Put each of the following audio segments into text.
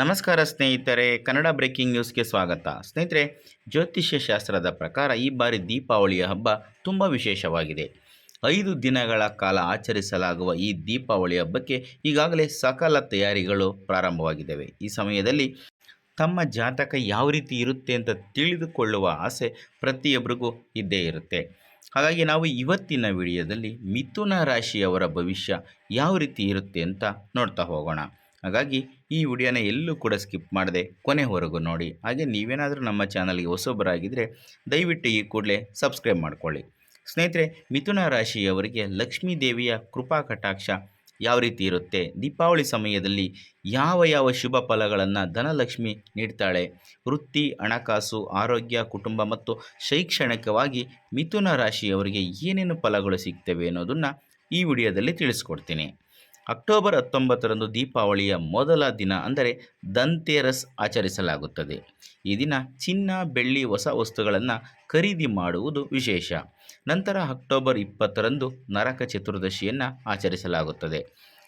ನಮಸ್ಕಾರ ಸ್ನೇಹಿತರೆ, ಕನ್ನಡ ಬ್ರೇಕಿಂಗ್ ನ್ಯೂಸ್ಗೆ ಸ್ವಾಗತ. ಸ್ನೇಹಿತರೆ, ಜ್ಯೋತಿಷ್ಯ ಶಾಸ್ತ್ರದ ಪ್ರಕಾರ ಈ ಬಾರಿ ದೀಪಾವಳಿಯ ಹಬ್ಬ ತುಂಬ ವಿಶೇಷವಾಗಿದೆ. ಐದು ದಿನಗಳ ಕಾಲ ಆಚರಿಸಲಾಗುವ ಈ ದೀಪಾವಳಿ ಹಬ್ಬಕ್ಕೆ ಈಗಾಗಲೇ ಸಕಲ ತಯಾರಿಗಳು ಪ್ರಾರಂಭವಾಗಿದ್ದಾವೆ. ಈ ಸಮಯದಲ್ಲಿ ತಮ್ಮ ಜಾತಕ ಯಾವ ರೀತಿ ಇರುತ್ತೆ ಅಂತ ತಿಳಿದುಕೊಳ್ಳುವ ಆಸೆ ಪ್ರತಿಯೊಬ್ಬರಿಗೂ ಇದ್ದೇ ಇರುತ್ತೆ. ಹಾಗಾಗಿ ನಾವು ಇವತ್ತಿನ ವಿಡಿಯೋದಲ್ಲಿ ಮಿಥುನ ರಾಶಿಯವರ ಭವಿಷ್ಯ ಯಾವ ರೀತಿ ಇರುತ್ತೆ ಅಂತ ನೋಡ್ತಾ ಹೋಗೋಣ. ಹಾಗಾಗಿ ಈ ವಿಡಿಯೋನ ಎಲ್ಲೂ ಕೂಡ ಸ್ಕಿಪ್ ಮಾಡದೆ ಕೊನೆವರೆಗೂ ನೋಡಿ. ಹಾಗೆ ನೀವೇನಾದರೂ ನಮ್ಮ ಚಾನಲ್ಗೆ ಹೊಸೊಬ್ಬರಾಗಿದ್ದರೆ ದಯವಿಟ್ಟು ಈ ಕೂಡಲೇ ಸಬ್ಸ್ಕ್ರೈಬ್ ಮಾಡ್ಕೊಳ್ಳಿ. ಸ್ನೇಹಿತರೆ, ಮಿಥುನ ರಾಶಿಯವರಿಗೆ ಲಕ್ಷ್ಮೀ ದೇವಿಯ ಕೃಪಾ ಕಟಾಕ್ಷ ಯಾವ ರೀತಿ ಇರುತ್ತೆ? ದೀಪಾವಳಿ ಸಮಯದಲ್ಲಿ ಯಾವ ಯಾವ ಶುಭ ಫಲಗಳನ್ನು ಧನಲಕ್ಷ್ಮಿ ನೀಡ್ತಾಳೆ? ವೃತ್ತಿ, ಹಣಕಾಸು, ಆರೋಗ್ಯ, ಕುಟುಂಬ ಮತ್ತು ಶೈಕ್ಷಣಿಕವಾಗಿ ಮಿಥುನ ರಾಶಿಯವರಿಗೆ ಏನೇನು ಫಲಗಳು ಸಿಗ್ತವೆ ಅನ್ನೋದನ್ನು ಈ ವಿಡಿಯೋದಲ್ಲಿ ತಿಳಿಸ್ಕೊಡ್ತೀನಿ. ಅಕ್ಟೋಬರ್ ಹತ್ತೊಂಬತ್ತರಂದು ದೀಪಾವಳಿಯ ಮೊದಲ ದಿನ ಅಂದರೆ ದಂತೇರಸ್ ಆಚರಿಸಲಾಗುತ್ತದೆ. ಈ ದಿನ ಚಿನ್ನ, ಬೆಳ್ಳಿ, ಹೊಸ ವಸ್ತುಗಳನ್ನು ಖರೀದಿ ಮಾಡುವುದು ವಿಶೇಷ. ನಂತರ ಅಕ್ಟೋಬರ್ ಇಪ್ಪತ್ತರಂದು ನರಕ ಚತುರ್ದಶಿಯನ್ನು ಆಚರಿಸಲಾಗುತ್ತದೆ.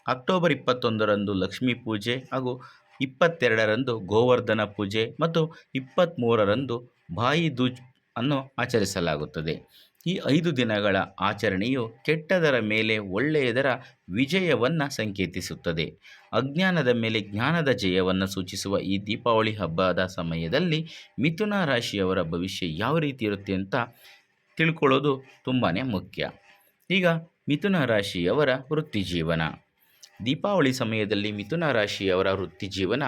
ಅಕ್ಟೋಬರ್ ಇಪ್ಪತ್ತೊಂದರಂದು ಲಕ್ಷ್ಮೀ ಪೂಜೆ ಹಾಗೂ ಇಪ್ಪತ್ತೆರಡರಂದು ಗೋವರ್ಧನ ಪೂಜೆ ಮತ್ತು ಇಪ್ಪತ್ತ್ಮೂರರಂದು ಬಾಯಿ ದೂಜ್ ಅನ್ನು ಆಚರಿಸಲಾಗುತ್ತದೆ. ಈ ಐದು ದಿನಗಳ ಆಚರಣೆಯು ಕೆಟ್ಟದರ ಮೇಲೆ ಒಳ್ಳೆಯದರ ವಿಜಯವನ್ನು ಸಂಕೇತಿಸುತ್ತದೆ. ಅಜ್ಞಾನದ ಮೇಲೆ ಜ್ಞಾನದ ಜಯವನ್ನು ಸೂಚಿಸುವ ಈ ದೀಪಾವಳಿ ಹಬ್ಬದ ಸಮಯದಲ್ಲಿ ಮಿಥುನ ರಾಶಿಯವರ ಭವಿಷ್ಯ ಯಾವ ರೀತಿ ಇರುತ್ತೆ ಅಂತ ತಿಳ್ಕೊಳ್ಳೋದು ತುಂಬಾ ಮುಖ್ಯ. ಈಗ ಮಿಥುನ ರಾಶಿಯವರ ವೃತ್ತಿ ಜೀವನ. ದೀಪಾವಳಿ ಸಮಯದಲ್ಲಿ ಮಿಥುನ ರಾಶಿಯವರ ವೃತ್ತಿ ಜೀವನ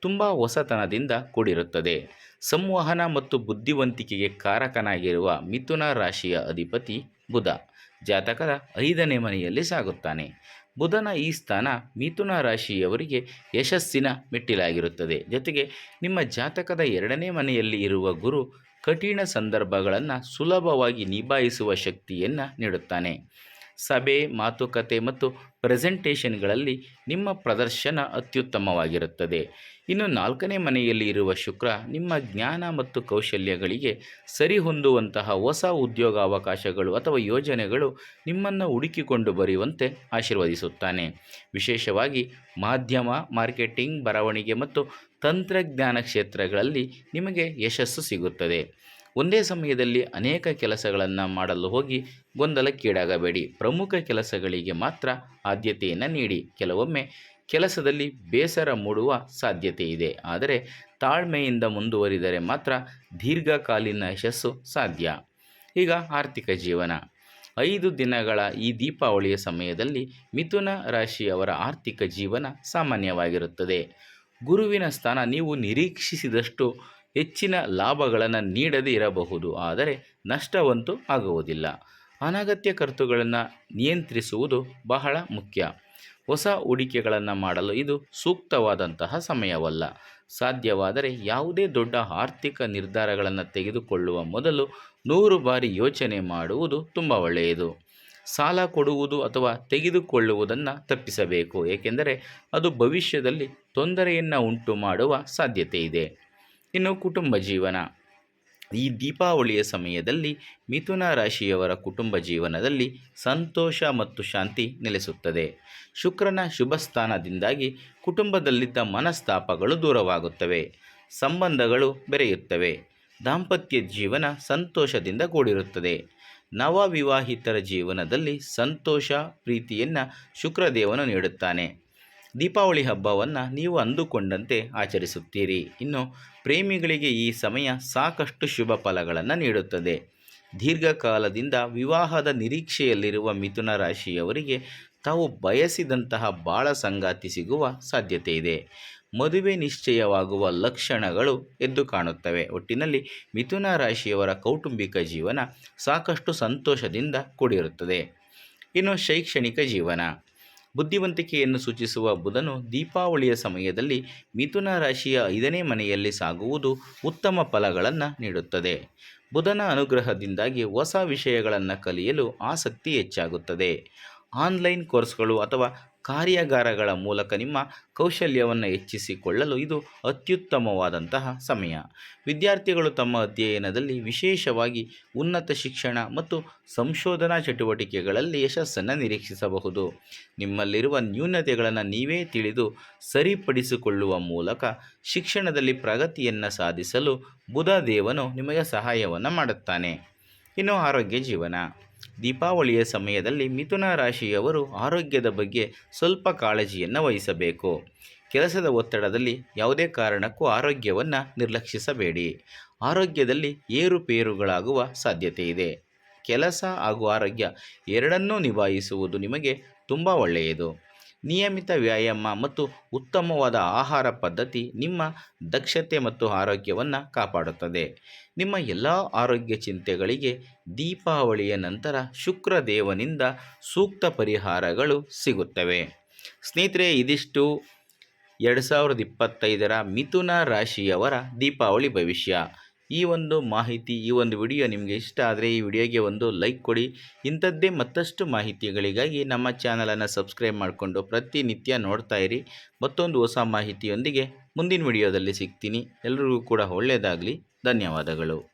ತುಂಬ ಹೊಸತನದಿಂದ ಕೂಡಿರುತ್ತದೆ. ಸಂವಹನ ಮತ್ತು ಬುದ್ಧಿವಂತಿಕೆಗೆ ಕಾರಕನಾಗಿರುವ ಮಿಥುನ ರಾಶಿಯ ಅಧಿಪತಿ ಬುಧ ಜಾತಕದ ಐದನೇ ಮನೆಯಲ್ಲಿ ಸಾಗುತ್ತಾನೆ. ಬುಧನ ಈ ಸ್ಥಾನ ಮಿಥುನ ರಾಶಿಯವರಿಗೆ ಯಶಸ್ಸಿನ ಮೆಟ್ಟಿಲಾಗಿರುತ್ತದೆ. ಜೊತೆಗೆ ನಿಮ್ಮ ಜಾತಕದ ಎರಡನೇ ಮನೆಯಲ್ಲಿ ಇರುವ ಗುರು ಕಠಿಣ ಸಂದರ್ಭಗಳನ್ನು ಸುಲಭವಾಗಿ ನಿಭಾಯಿಸುವ ಶಕ್ತಿಯನ್ನು ನೀಡುತ್ತಾನೆ. ಸಭೆ, ಮಾತುಕತೆ ಮತ್ತು ಪ್ರೆಸೆಂಟೇಷನ್ಗಳಲ್ಲಿ ನಿಮ್ಮ ಪ್ರದರ್ಶನ ಅತ್ಯುತ್ತಮವಾಗಿರುತ್ತದೆ. ಇನ್ನು ನಾಲ್ಕನೇ ಮನೆಯಲ್ಲಿ ಇರುವ ಶುಕ್ರ ನಿಮ್ಮ ಜ್ಞಾನ ಮತ್ತು ಕೌಶಲ್ಯಗಳಿಗೆ ಸರಿಹೊಂದುವಂತಹ ಹೊಸ ಉದ್ಯೋಗ ಅವಕಾಶಗಳು ಅಥವಾ ಯೋಜನೆಗಳು ನಿಮ್ಮನ್ನು ಹುಡುಕಿಕೊಂಡು ಬರೆಯುವಂತೆ ಆಶೀರ್ವದಿಸುತ್ತಾನೆ. ವಿಶೇಷವಾಗಿ ಮಾಧ್ಯಮ, ಮಾರ್ಕೆಟಿಂಗ್, ಬರವಣಿಗೆ ಮತ್ತು ತಂತ್ರಜ್ಞಾನ ಕ್ಷೇತ್ರಗಳಲ್ಲಿ ನಿಮಗೆ ಯಶಸ್ಸು ಸಿಗುತ್ತದೆ. ಒಂದೇ ಸಮಯದಲ್ಲಿ ಅನೇಕ ಕೆಲಸಗಳನ್ನು ಮಾಡಲು ಹೋಗಿ ಗೊಂದಲಕ್ಕೀಡಾಗಬೇಡಿ. ಪ್ರಮುಖ ಕೆಲಸಗಳಿಗೆ ಮಾತ್ರ ಆದ್ಯತೆಯನ್ನು ನೀಡಿ. ಕೆಲವೊಮ್ಮೆ ಕೆಲಸದಲ್ಲಿ ಬೇಸರ ಮೂಡುವ ಸಾಧ್ಯತೆ ಇದೆ. ಆದರೆ ತಾಳ್ಮೆಯಿಂದ ಮುಂದುವರಿದರೆ ಮಾತ್ರ ದೀರ್ಘಕಾಲೀನ ಯಶಸ್ಸು ಸಾಧ್ಯ. ಈಗ ಆರ್ಥಿಕ ಜೀವನ. ಐದು ದಿನಗಳ ಈ ದೀಪಾವಳಿಯ ಸಮಯದಲ್ಲಿ ಮಿಥುನ ರಾಶಿಯವರ ಆರ್ಥಿಕ ಜೀವನ ಸಾಮಾನ್ಯವಾಗಿರುತ್ತದೆ. ಗುರುವಿನ ಸ್ಥಾನ ನೀವು ನಿರೀಕ್ಷಿಸಿದಷ್ಟು ಹೆಚ್ಚಿನ ಲಾಭಗಳನ್ನು ನೀಡದೇ ಇರಬಹುದು. ಆದರೆ ನಷ್ಟವಂತೂ ಆಗುವುದಿಲ್ಲ. ಅನಗತ್ಯ ಖರ್ಚುಗಳನ್ನು ನಿಯಂತ್ರಿಸುವುದು ಬಹಳ ಮುಖ್ಯ. ಹೊಸ ಹೂಡಿಕೆಗಳನ್ನು ಮಾಡಲು ಇದು ಸೂಕ್ತವಾದಂತಹ ಸಮಯವಲ್ಲ. ಸಾಧ್ಯವಾದರೆ ಯಾವುದೇ ದೊಡ್ಡ ಆರ್ಥಿಕ ನಿರ್ಧಾರಗಳನ್ನು ತೆಗೆದುಕೊಳ್ಳುವ ಮೊದಲು ನೂರು ಬಾರಿ ಯೋಚನೆ ಮಾಡುವುದು ತುಂಬ ಒಳ್ಳೆಯದು. ಸಾಲ ಕೊಡುವುದು ಅಥವಾ ತೆಗೆದುಕೊಳ್ಳುವುದನ್ನು ತಪ್ಪಿಸಬೇಕು. ಏಕೆಂದರೆ ಅದು ಭವಿಷ್ಯದಲ್ಲಿ ತೊಂದರೆಯನ್ನು ಉಂಟು ಮಾಡುವ ಸಾಧ್ಯತೆ ಇದೆ ಇನ್ನು ಕುಟುಂಬ ಜೀವನ. ಈ ದೀಪಾವಳಿಯ ಸಮಯದಲ್ಲಿ ಮಿಥುನ ರಾಶಿಯವರ ಕುಟುಂಬ ಜೀವನದಲ್ಲಿ ಸಂತೋಷ ಮತ್ತು ಶಾಂತಿ ನೆಲೆಸುತ್ತದೆ. ಶುಕ್ರನ ಶುಭ ಸ್ಥಾನದಿಂದಾಗಿ ಕುಟುಂಬದಲ್ಲಿದ್ದ ಮನಸ್ತಾಪಗಳು ದೂರವಾಗುತ್ತವೆ. ಸಂಬಂಧಗಳು ಬೆರೆಯುತ್ತವೆ. ದಾಂಪತ್ಯ ಜೀವನ ಸಂತೋಷದಿಂದ ಕೂಡಿರುತ್ತದೆ. ನವವಿವಾಹಿತರ ಜೀವನದಲ್ಲಿ ಸಂತೋಷ, ಪ್ರೀತಿಯನ್ನು ಶುಕ್ರದೇವನು ನೀಡುತ್ತಾನೆ. ದೀಪಾವಳಿ ಹಬ್ಬವನ್ನು ನೀವು ಅಂದುಕೊಂಡಂತೆ ಆಚರಿಸುತ್ತೀರಿ. ಇನ್ನು ಪ್ರೇಮಿಗಳಿಗೆ ಈ ಸಮಯ ಸಾಕಷ್ಟು ಶುಭ ಫಲಗಳನ್ನು ನೀಡುತ್ತದೆ. ದೀರ್ಘಕಾಲದಿಂದ ವಿವಾಹದ ನಿರೀಕ್ಷೆಯಲ್ಲಿರುವ ಮಿಥುನ ರಾಶಿಯವರಿಗೆ ತಾವು ಬಯಸಿದಂತಹ ಬಾಳ ಸಂಗಾತಿ ಸಿಗುವ ಸಾಧ್ಯತೆ ಇದೆ. ಮದುವೆ ನಿಶ್ಚಯವಾಗುವ ಲಕ್ಷಣಗಳು ಎದ್ದು ಕಾಣುತ್ತವೆ. ಒಟ್ಟಿನಲ್ಲಿ ಮಿಥುನ ರಾಶಿಯವರ ಕೌಟುಂಬಿಕ ಜೀವನ ಸಾಕಷ್ಟು ಸಂತೋಷದಿಂದ ಕೂಡಿರುತ್ತದೆ. ಇನ್ನು ಶೈಕ್ಷಣಿಕ ಜೀವನ. ಬುದ್ಧಿವಂತಿಕೆಯನ್ನು ಸೂಚಿಸುವ ಬುಧನು ದೀಪಾವಳಿಯ ಸಮಯದಲ್ಲಿ ಮಿಥುನ ರಾಶಿಯ ಐದನೇ ಮನೆಯಲ್ಲಿ ಸಾಗುವುದು ಉತ್ತಮ ಫಲಗಳನ್ನು ನೀಡುತ್ತದೆ. ಬುಧನ ಅನುಗ್ರಹದಿಂದಾಗಿ ಹೊಸ ವಿಷಯಗಳನ್ನು ಕಲಿಯಲು ಆಸಕ್ತಿ ಹೆಚ್ಚಾಗುತ್ತದೆ. ಆನ್ಲೈನ್ ಕೋರ್ಸ್ಗಳು ಅಥವಾ ಕಾರ್ಯಾಗಾರಗಳ ಮೂಲಕ ನಿಮ್ಮ ಕೌಶಲ್ಯವನ್ನು ಹೆಚ್ಚಿಸಿಕೊಳ್ಳಲು ಇದು ಅತ್ಯುತ್ತಮವಾದಂತಹ ಸಮಯ. ವಿದ್ಯಾರ್ಥಿಗಳು ತಮ್ಮ ಅಧ್ಯಯನದಲ್ಲಿ ವಿಶೇಷವಾಗಿ ಉನ್ನತ ಶಿಕ್ಷಣ ಮತ್ತು ಸಂಶೋಧನಾ ಚಟುವಟಿಕೆಗಳಲ್ಲಿ ಯಶಸ್ಸನ್ನು ನಿರೀಕ್ಷಿಸಬಹುದು. ನಿಮ್ಮಲ್ಲಿರುವ ನ್ಯೂನತೆಗಳನ್ನು ನೀವೇ ತಿಳಿದು ಸರಿಪಡಿಸಿಕೊಳ್ಳುವ ಮೂಲಕ ಶಿಕ್ಷಣದಲ್ಲಿ ಪ್ರಗತಿಯನ್ನು ಸಾಧಿಸಲು ಬುಧ ದೇವನು ನಿಮಗೆ ಸಹಾಯವನ್ನು ಮಾಡುತ್ತಾನೆ. ಇನ್ನು ಆರೋಗ್ಯ ಜೀವನ. ದೀಪಾವಳಿಯ ಸಮಯದಲ್ಲಿ ಮಿಥುನ ರಾಶಿಯವರು ಆರೋಗ್ಯದ ಬಗ್ಗೆ ಸ್ವಲ್ಪ ಕಾಳಜಿಯನ್ನು ವಹಿಸಬೇಕು. ಕೆಲಸದ ಒತ್ತಡದಲ್ಲಿ ಯಾವುದೇ ಕಾರಣಕ್ಕೂ ಆರೋಗ್ಯವನ್ನು ನಿರ್ಲಕ್ಷಿಸಬೇಡಿ. ಆರೋಗ್ಯದಲ್ಲಿ ಏರುಪೇರುಗಳಾಗುವ ಸಾಧ್ಯತೆ ಇದೆ. ಕೆಲಸ ಹಾಗೂ ಆರೋಗ್ಯ ಎರಡನ್ನೂ ನಿಭಾಯಿಸುವುದು ನಿಮಗೆ ತುಂಬ ಒಳ್ಳೆಯದು. ನಿಯಮಿತ ವ್ಯಾಯಾಮ ಮತ್ತು ಉತ್ತಮವಾದ ಆಹಾರ ಪದ್ಧತಿ ನಿಮ್ಮ ದಕ್ಷತೆ ಮತ್ತು ಆರೋಗ್ಯವನ್ನು ಕಾಪಾಡುತ್ತದೆ. ನಿಮ್ಮ ಎಲ್ಲ ಆರೋಗ್ಯ ಚಿಂತೆಗಳಿಗೆ ದೀಪಾವಳಿಯ ನಂತರ ಶುಕ್ರ ದೇವನಿಂದ ಸೂಕ್ತ ಪರಿಹಾರಗಳು ಸಿಗುತ್ತವೆ. ಸ್ನೇಹಿತರೆ, ಇದಿಷ್ಟು. ಎರಡು ಸಾವಿರದ ಇಪ್ಪತ್ತೈದರ ಮಿಥುನ ರಾಶಿಯವರ ದೀಪಾವಳಿ ಭವಿಷ್ಯ. ಈ ಒಂದು ಮಾಹಿತಿ, ಈ ಒಂದು ವಿಡಿಯೋ ನಿಮಗೆ ಇಷ್ಟ ಆದರೆ ಈ ವಿಡಿಯೋಗೆ ಒಂದು ಲೈಕ್ ಕೊಡಿ. ಇಂಥದ್ದೇ ಮತ್ತಷ್ಟು ಮಾಹಿತಿಗಳಿಗಾಗಿ ನಮ್ಮ ಚಾನಲನ್ನು ಸಬ್ಸ್ಕ್ರೈಬ್ ಮಾಡಿಕೊಂಡು ಪ್ರತಿನಿತ್ಯ ನೋಡ್ತಾ ಇರಿ. ಮತ್ತೊಂದು ಹೊಸ ಮಾಹಿತಿಯೊಂದಿಗೆ ಮುಂದಿನ ವಿಡಿಯೋದಲ್ಲಿ ಸಿಗ್ತೀನಿ. ಎಲ್ರಿಗೂ ಕೂಡ ಒಳ್ಳೆಯದಾಗಲಿ. ಧನ್ಯವಾದಗಳು.